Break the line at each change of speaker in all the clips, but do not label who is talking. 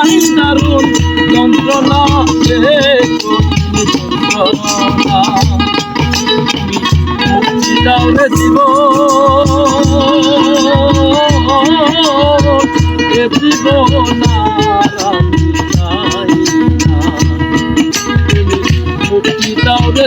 দারুণ যন্ত্রণা রে যন্ত্রণা মুক্তি দাও রে জীব এ জীবন আর আমি চাই না। মুক্তি দাও রে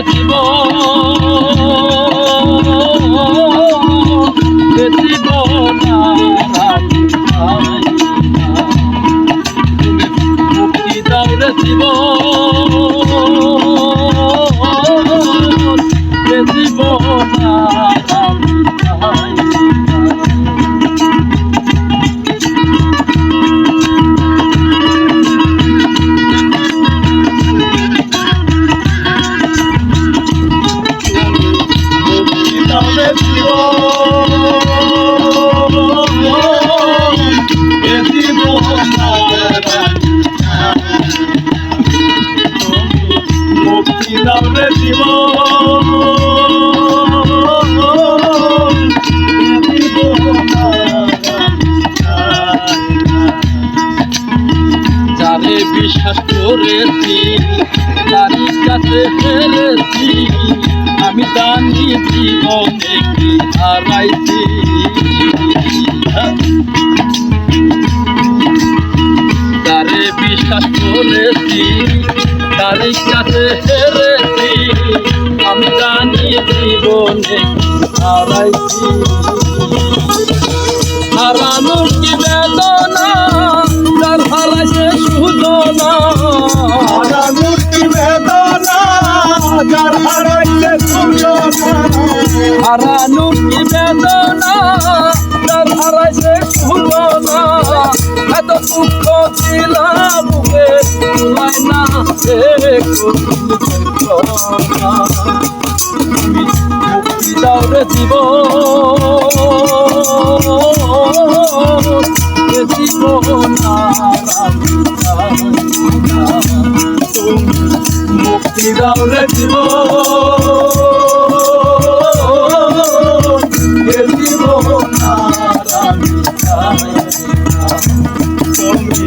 জীবন। দাও রে জীবন। যারে বিশ্বাস করেছি, তারই কাছে হেরেছি আমি জানি জীবনে কি হারাইছি। তারে বিশ্বাস করেছি হেরেছি আমি জানি জীবনে হারাইছি। হারানো কি বেদনা তার হারাইছে সুদনা।
বেদনা হারাইছে
হারানো কি বেদনা তার হারাইছে সুদনা। এত দুঃখ দিলাম বুকে হে যন্ত্রণা। তুমি মুক্তি দাও রে জীবন এ জীবন আর আমি চাই না।
তুমি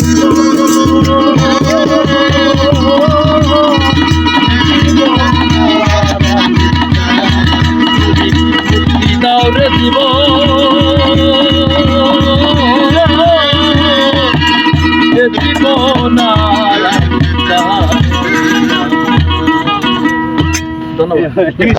Sí.